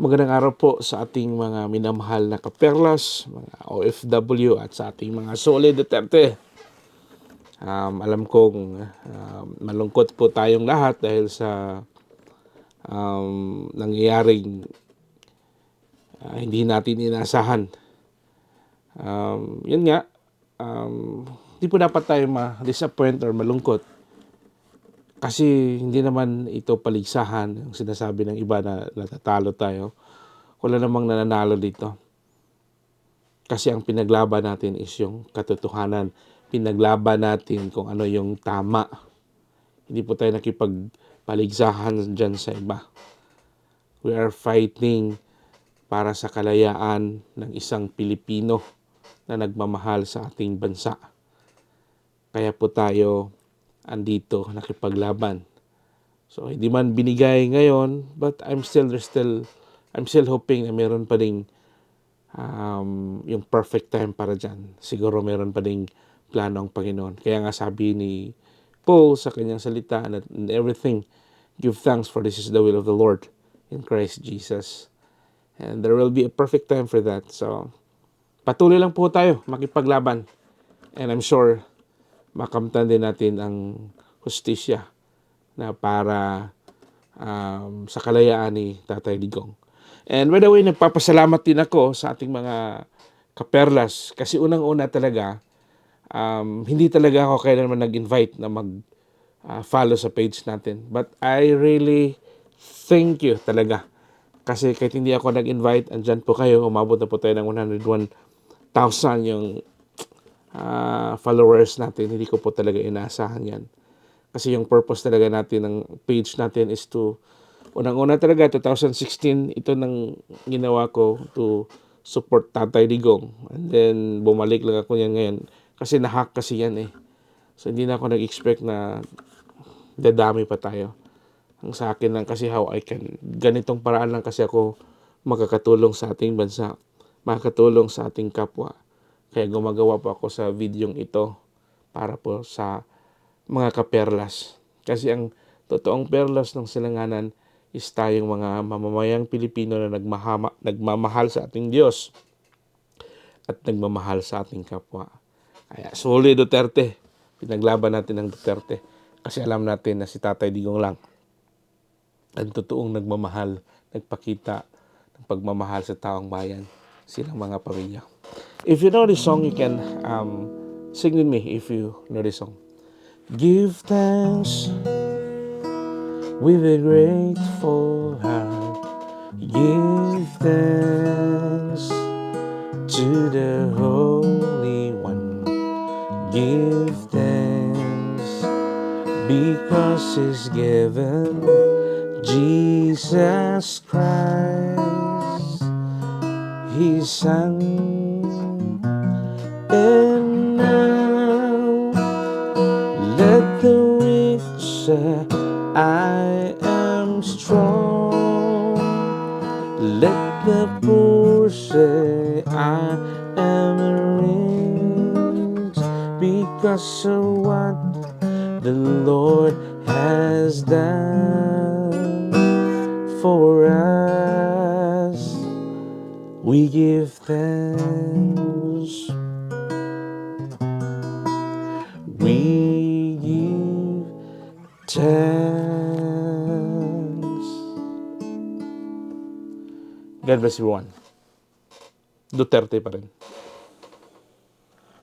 Magandang araw po sa ating mga minamahal na kaperlas, mga OFW at sa ating mga solid Duterte. Um, alam kong um, malungkot po tayong lahat dahil sa um, nangyayaring uh, hindi natin inasahan. Um, yun nga, um, hindi po dapat tayo ma-disappoint or malungkot kasi hindi naman ito paligsahan ang sinasabi ng iba na natatalo tayo. Wala namang nananalo dito. Kasi ang pinaglaban natin is yung katotohanan. Pinaglaban natin kung ano yung tama. Hindi po tayo nakipagpaligsahan dyan sa iba. We are fighting para sa kalayaan ng isang Pilipino na nagmamahal sa ating bansa. Kaya po tayo andito nakipaglaban. So hindi man binigay ngayon, but I'm still still I'm still hoping na meron pa ding um, yung perfect time para dyan. Siguro meron pa ding plano ang Panginoon. Kaya nga sabi ni Paul sa kanyang salita na in everything, give thanks for this is the will of the Lord in Christ Jesus. And there will be a perfect time for that. So, patuloy lang po tayo makipaglaban. And I'm sure makamtan din natin ang hustisya na para um, sa kalayaan ni Tatay Digong. And by the way, nagpapasalamat din ako sa ating mga kaperlas kasi unang-una talaga, um, hindi talaga ako kailanman nag-invite na mag uh, follow sa page natin. But I really thank you talaga. Kasi kahit hindi ako nag-invite, andyan po kayo, umabot na po tayo ng 101,000 yung uh, followers natin. Hindi ko po talaga inaasahan yan. Kasi yung purpose talaga natin ng page natin is to, unang-una talaga, 2016, ito nang ginawa ko to support Tatay Digong. And then, bumalik lang ako yan ngayon. Kasi nahack kasi yan eh. So, hindi na ako nag-expect na dadami pa tayo. Ang sa akin lang kasi how I can, ganitong paraan lang kasi ako makakatulong sa ating bansa, makakatulong sa ating kapwa kaya gumagawa po ako sa videong ito para po sa mga kaperlas. Kasi ang totoong perlas ng silanganan is tayong mga mamamayang Pilipino na nagmahama, nagmamahal sa ating Diyos at nagmamahal sa ating kapwa. Kaya solid Duterte. Pinaglaban natin ng Duterte. Kasi alam natin na si Tatay Digong lang ang totoong nagmamahal, nagpakita ng pagmamahal sa taong bayan, silang mga pamilya. If you know this song, you can um, sing with me if you know this song. Give thanks with a grateful heart. Give thanks to the Holy One. Give thanks because He's given Jesus Christ, His Son. Strong. Let the poor say, I am rich because of what the Lord has done for us. We give thanks. We give thanks. God bless everyone. Duterte pa rin.